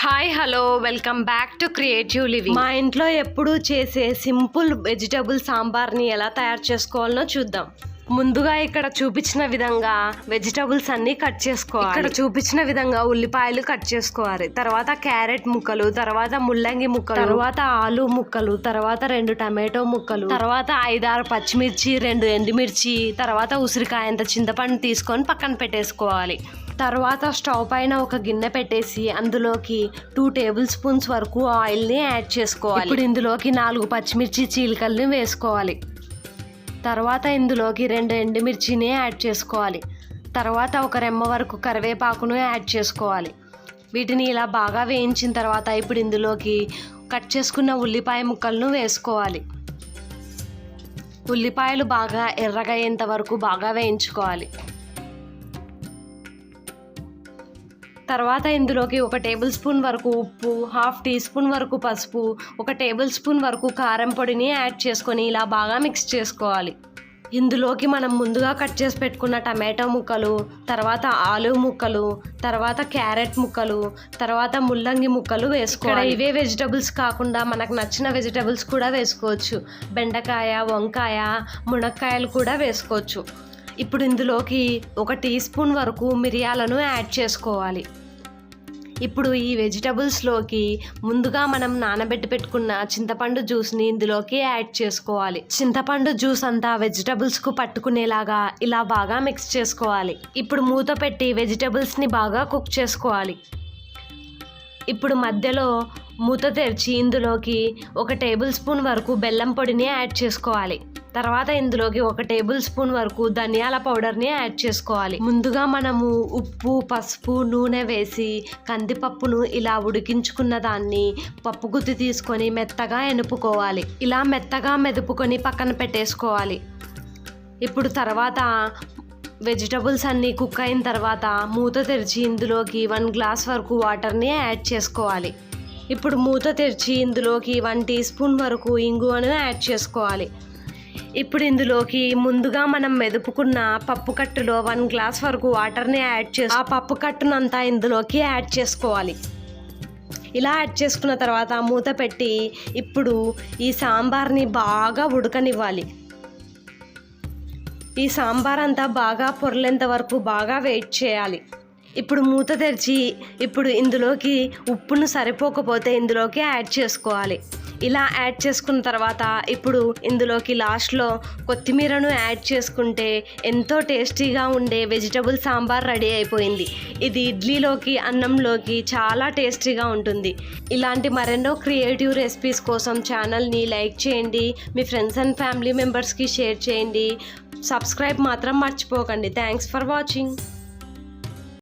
Hi hello welcome back to creative living మా ఇంట్లో ఎప్పుడూ చేసే సింపుల్ వెజిటబుల్ సాంబార్ని ఎలా తయారు చేసుకోవాలనో చూద్దాం. ముందుగా ఇక్కడ చూపించిన విధంగా వెజిటబుల్స్ అన్ని కట్ చేసుకోవాలి. ఇక్కడ చూపించిన విధంగా ఉల్లిపాయలు కట్ చేసుకోవాలి. తర్వాత క్యారెట్ ముక్కలు తర్వాత ముల్లంగి ముక్కలు తర్వాత ఆలు ముక్కలు తర్వాత రెండు టమాటో ముక్కలు తర్వాత ఐదారు పచ్చిమిర్చి రెండు ఎండుమిర్చి తర్వాత ఉసిరికాయంత చింతపండు తీసుకొని పక్కన పెట్టేసుకోవాలి. తర్వాత స్టవ్ పైన ఒక గిన్నె పెట్టేసి అందులోకి టూ టేబుల్ స్పూన్స్ వరకు ఆయిల్ని యాడ్ చేసుకోవాలి. ఇప్పుడు ఇందులోకి నాలుగు పచ్చిమిర్చి చీలికల్ని వేసుకోవాలి. తర్వాత ఇందులోకి రెండు ఎండుమిర్చిని యాడ్ చేసుకోవాలి. తర్వాత ఒక రెమ్మ వరకు కరివేపాకును యాడ్ చేసుకోవాలి. వీటిని ఇలా బాగా వేయించిన తర్వాత ఇప్పుడు ఇందులోకి కట్ చేసుకున్న ఉల్లిపాయ ముక్కలను వేసుకోవాలి. ఉల్లిపాయలు బాగా ఎర్రగా అయ్యేంత వరకు బాగా వేయించుకోవాలి. తర్వాత ఇందులోకి ఒక టేబుల్ స్పూన్ వరకు ఉప్పు హాఫ్ టీ స్పూన్ వరకు పసుపు ఒక టేబుల్ స్పూన్ వరకు కారం పొడిని యాడ్ చేసుకొని ఇలా బాగా మిక్స్ చేసుకోవాలి. ఇందులోకి మనం ముందుగా కట్ చేసి పెట్టుకున్న టమాటో ముక్కలు తర్వాత ఆలు ముక్కలు తర్వాత క్యారెట్ ముక్కలు తర్వాత ముల్లంగి ముక్కలు వేసుకోవాలి. ఇవే వెజిటబుల్స్ కాకుండా మనకు నచ్చిన వెజిటబుల్స్ కూడా వేసుకోవచ్చు. బెండకాయ వంకాయ మునక్కాయలు కూడా వేసుకోవచ్చు. ఇప్పుడు ఇందులోకి ఒక టీ స్పూన్ వరకు మిరియాలను యాడ్ చేసుకోవాలి. ఇప్పుడు ఈ వెజిటబుల్స్లోకి ముందుగా మనం నానబెట్టి పెట్టుకున్న చింతపండు జ్యూస్ని ఇందులోకి యాడ్ చేసుకోవాలి. చింతపండు జ్యూస్ అంతా వెజిటబుల్స్కు పట్టుకునేలాగా ఇలా బాగా మిక్స్ చేసుకోవాలి. ఇప్పుడు మూత పెట్టి వెజిటబుల్స్ని బాగా కుక్ చేసుకోవాలి. ఇప్పుడు మధ్యలో మూత తెరిచి ఇందులోకి ఒక టేబుల్ స్పూన్ వరకు బెల్లం పొడిని యాడ్ చేసుకోవాలి. తర్వాత ఇందులోకి ఒక టేబుల్ స్పూన్ వరకు ధనియాల పౌడర్ని యాడ్ చేసుకోవాలి. ముందుగా మనము ఉప్పు పసుపు నూనె వేసి కందిపప్పును ఇలా ఉడికించుకున్న దాన్ని పప్పు గుత్తి తీసుకొని మెత్తగా ఎనుపుకోవాలి. ఇలా మెత్తగా మెదుపుకొని పక్కన పెట్టేసుకోవాలి. ఇప్పుడు తర్వాత వెజిటబుల్స్ అన్నీ కుక్ అయిన తర్వాత మూత తెరిచి ఇందులోకి వన్ గ్లాస్ వరకు వాటర్ని యాడ్ చేసుకోవాలి. ఇప్పుడు మూత తెరిచి ఇందులోకి వన్ టీ స్పూన్ వరకు ఇంగువను యాడ్ చేసుకోవాలి. ఇప్పుడు ఇందులోకి ముందుగా మనం మెదుపుకున్న పప్పు కట్టులో వన్ గ్లాస్ వరకు వాటర్ని యాడ్ చేసి ఆ పప్పు కట్టునంతా ఇందులోకి యాడ్ చేసుకోవాలి. ఇలా యాడ్ చేసుకున్న తర్వాత మూత పెట్టి ఇప్పుడు ఈ సాంబార్ని బాగా ఉడకనివ్వాలి. ఈ సాంబార్ అంతా బాగా పొరలేంత వరకు బాగా వెయిట్ చేయాలి. ఇప్పుడు మూత తెరిచి ఇప్పుడు ఇందులోకి ఉప్పును సరిపోకపోతే ఇందులోకి యాడ్ చేసుకోవాలి. ఇలా యాడ్ చేసుకున్న తర్వాత ఇప్పుడు ఇందులోకి లాస్ట్లో కొత్తిమీరను యాడ్ చేసుకుంటే ఎంతో టేస్టీగా ఉండే వెజిటబుల్ సాంబార్ రెడీ అయిపోయింది. ఇది ఇడ్లీలోకి అన్నంలోకి చాలా టేస్టీగా ఉంటుంది. ఇలాంటి మరెన్నో క్రియేటివ్ రెసిపీస్ కోసం ఛానల్ని లైక్ చేయండి. మీ ఫ్రెండ్స్ అండ్ ఫ్యామిలీ మెంబర్స్కి షేర్ చేయండి. సబ్స్క్రైబ్ మాత్రం మర్చిపోకండి. Thanks for watching